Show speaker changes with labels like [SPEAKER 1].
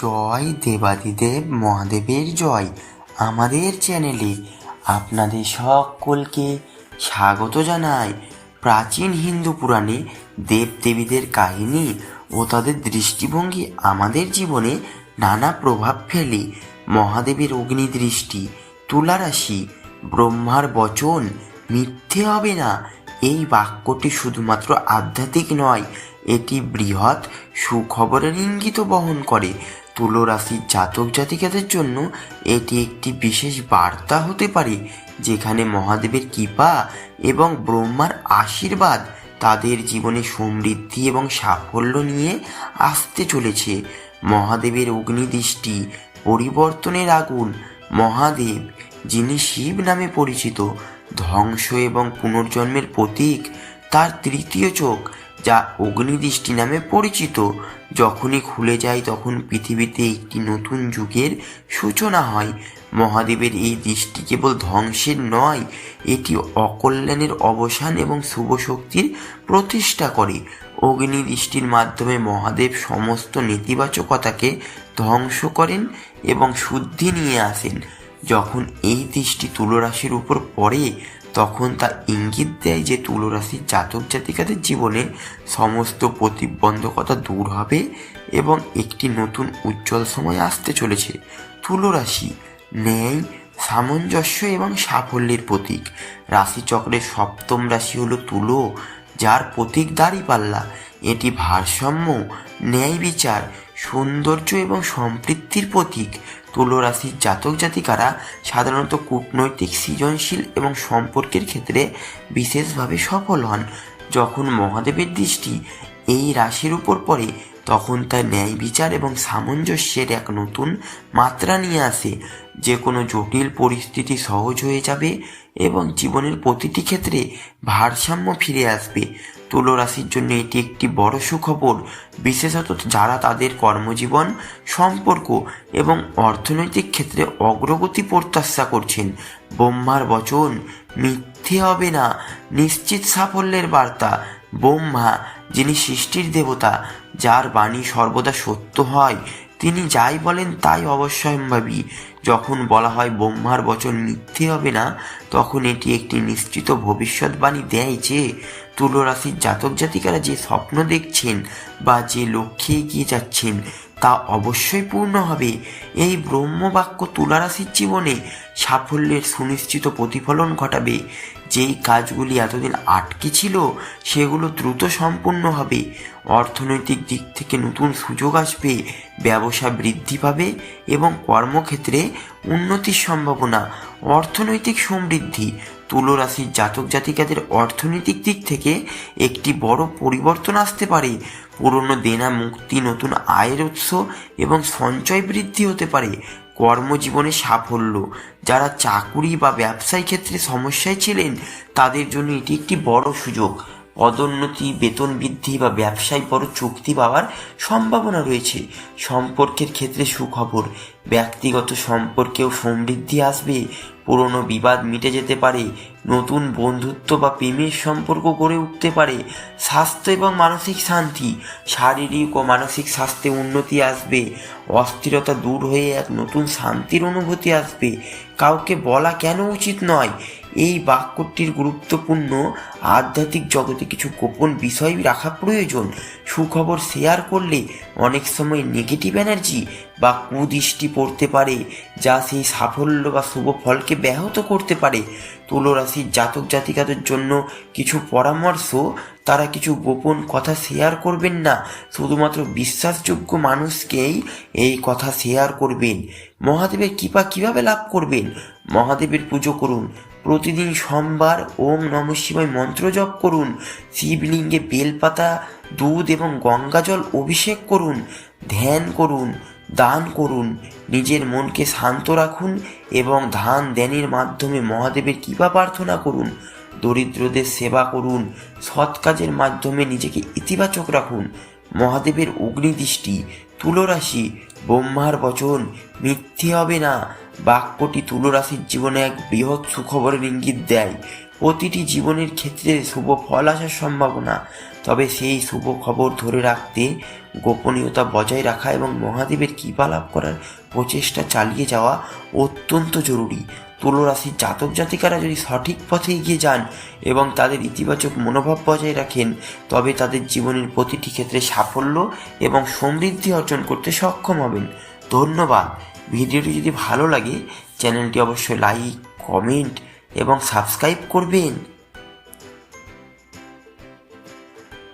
[SPEAKER 1] জয় দেবাদিদেব মহাদেবের জয়। আমাদের চ্যানেলে আপনাদের সকলকে স্বাগত জানাই। প্রাচীন হিন্দু পুরাণে দেবদেবীদের কাহিনী ও তাদের দৃষ্টিভঙ্গি আমাদের জীবনে নানা প্রভাব ফেলে। মহাদেবের অগ্নিদৃষ্টি, তুলারাশি, ব্রহ্মার বচন, মিথ্যে হবে না। এই বাক্যটি শুধুমাত্র আধ্যাত্মিক নয়, এটি বৃহৎ সুখবরের ইঙ্গিত বহন করে। তুলো রাশির জাতক জাতিকাদের জন্য এটি একটি বিশেষ বার্তা হতে পারে, যেখানে মহাদেবের কৃপা এবং ব্রহ্মার আশীর্বাদ তাদের জীবনে সমৃদ্ধি এবং সাফল্য নিয়ে আসতে চলেছে। মহাদেবের অগ্নিদৃষ্টি পরিবর্তনের আগুন মহাদেব, যিনি শিব নামে পরিচিত, ধ্বংস এবং পুনর্জন্মের প্রতীক, তার তৃতীয় চোখ যা অগ্নিদৃষ্টি নামে পরিচিত। যখনই খুলে যায় তখন পৃথিবীতে একটি নতুন যুগের সূচনা হয়। মহাদেবের এই দৃষ্টি কেবল ধ্বংসের নয়, এটি অকল্যাণের অবসান এবং শুভ শক্তির প্রতিষ্ঠা করে। অগ্নিদৃষ্টির মাধ্যমে মহাদেব সমস্ত নেতিবাচকতাকে ধ্বংস করেন এবং শুদ্ধি নিয়ে আসেন। যখন এই দৃষ্টি তুলরাশির উপর পড়ে, তখন তা ইঙ্গিত দেয় যে তুলরাশির জাতক জাতিকাদের জীবনে সমস্ত প্রতিবন্ধকতা দূর হবে এবং একটি নতুন উজ্জ্বল সময় আসতে চলেছে। তুলরাশি ন্যায়, সামঞ্জস্য এবং সাফল্যের প্রতীক। রাশিচক্রের সপ্তম রাশি হলো তুলো, যার প্রতীক দাঁড়িপাল্লা। এটি ভারসাম্য, ন্যায় বিচার সৌন্দর্য এবং সম্পৃক্তির প্রতীক তুলো রাশির জাতক জাতিকারা সাধারণত কূটনৈতিক সৃজনশীল এবং সম্পর্কের ক্ষেত্রে বিশেষভাবে সফল হন। যখন মহাদেবের দৃষ্টি এই রাশির উপর পড়ে, তখন তার ন্যায় বিচার এবং সামঞ্জস্যের এক নতুন মাত্রা নিয়ে আসে। যে কোনো জটিল পরিস্থিতি সহজ হয়ে যাবে এবং জীবনের প্রতিটি ক্ষেত্রে ভারসাম্য ফিরে আসবে। তুলরাশির জন্য এটি একটি বড় সুখবর। বিশেষত যারা তাদের কর্মজীবন, সম্পর্ক এবং অর্থনৈতিক ক্ষেত্রে অগ্রগতি প্রত্যাশা করছেন, ব্রহ্মার বচন মিথ্যে হবে না। নিশ্চিত সাফল্যের বার্তা, ব্রহ্মা যিনি সৃষ্টির দেবতা, যার বাণী সর্বদা সত্য হয়। তিনি যাই বলেন তাই অবশ্যম্ভাবী। যখন বলা হয় ব্রহ্মার বচন মিথ্যে হবে না, তখন এটি একটি নিশ্চিত ভবিষ্যৎবাণী দেয় যে তুলো রাশির জাতক জাতিকারা যে স্বপ্ন দেখছেন বা যে লক্ষ্যে এগিয়ে যাচ্ছেন, তা অবশ্যই পূর্ণ হবে। এই ব্রহ্মবাক্য তুলা রাশির জীবনে সাফল্যের সুনিশ্চিত প্রতিফলন ঘটাবে। যেই কাজগুলি এতদিন আটকে ছিল, সেগুলো দ্রুত সম্পূর্ণ হবে। অর্থনৈতিক দিক থেকে নতুন সুযোগ আসবে, ব্যবসা বৃদ্ধি পাবে এবং কর্মক্ষেত্রে উন্নতির সম্ভাবনা, অর্থনৈতিক সমৃদ্ধি, তুলরাশির জাতক জাতিকাদের অর্থনৈতিক দিক থেকে একটি বড় পরিবর্তন আসতে পারে। পুরনো দেনা মুক্তি, নতুন আয়ের উৎস এবং সঞ্চয় বৃদ্ধি হতে পারে। কর্মজীবনে সাফল্য। যারা চাকুরি বা ব্যবসায় ক্ষেত্রে সমস্যায় ছিলেন, তাদের জন্য এটি একটি বড় সুযোগ। পদোন্নতি, বেতন বৃদ্ধি বা ব্যবসায় বড় চুক্তি পাওয়ার সম্ভাবনা রয়েছে। সম্পর্কের ক্ষেত্রে সুখবর। ব্যক্তিগত সম্পর্কেও সমৃদ্ধি আসবে। পুরনো বিবাদ মিটে যেতে পারে, নতুন বন্ধুত্ব বা প্রেমের সম্পর্ক গড়ে উঠতে পারে, স্বাস্থ্য এবং মানসিক শান্তি, শারীরিক ও মানসিক স্বাস্থ্যে উন্নতি আসবে, অস্থিরতা দূর হয়ে এক নতুন শান্তির অনুভূতি আসবে। কাউকে বলা কেন উচিত নয় এই বাক্যটির গুরুত্বপূর্ণ আধ্যাত্মিক জগতে কিছু গোপন বিষয় রাখা প্রয়োজন। সুখবর শেয়ার করলে অনেক সময় নেগেটিভ এনার্জি বা কুদৃষ্টি পড়তে পারে, যা সেই সাফল্য বা শুভ ফলকে ব্যাহত করতে পারে। তুলরাশির জাতক জাতিকাদের জন্য কিছু পরামর্শ, তারা কিছু গোপন কথা শেয়ার করবেন না, শুধুমাত্র বিশ্বাসযোগ্য মানুষকেই এই কথা শেয়ার করবেন। মহাদেবের কৃপা কীভাবে লাভ করবেন? মহাদেবের পুজো করুন প্রতিদিন সোমবার ওম নম শিবায় মন্ত্র জপ করুন, শিবলিঙ্গে বেলপাতা, দুধ এবং গঙ্গাজল অভিষেক করুন, ধ্যান করুন, দান করুন, নিজের মনকে শান্ত রাখুন এবং ধান ধ্যানের মাধ্যমে মহাদেবের কৃপা প্রার্থনা করুন, দরিদ্রদের সেবা করুন, সৎ কাজের মাধ্যমে নিজেকে ইতিবাচক রাখুন, মহাদেবের অগ্নিদৃষ্টি তুলরাশি, ব্রহ্মার বচন, মিথ্যে হবে না। বাক্যটি তুলরাশির জীবনে এক বৃহৎ সুখবরের ইঙ্গিত দেয়। প্রতিটি জীবনের ক্ষেত্রে শুভ ফল আসার সম্ভাবনা, তবে সেই শুভ খবর ধরে রাখতে, গোপনীয়তা বজায় রাখা এবং মহাদেবের কৃপা লাভ করার প্রচেষ্টা চালিয়ে যাওয়া অত্যন্ত জরুরি। তুলো রাশির জাতক জাতিকারা যদি সঠিক পথে এগিয়ে যান এবং তাদের ইতিবাচক মনোভাব বজায় রাখেন, তবে তাদের জীবনের প্রতিটি ক্ষেত্রে সাফল্য এবং সমৃদ্ধি অর্জন করতে সক্ষম হবেন। ধন্যবাদ। ভিডিওটি যদি ভালো লাগে, চ্যানেলটি অবশ্যই লাইক, কমেন্ট এবং সাবস্ক্রাইব করবেন।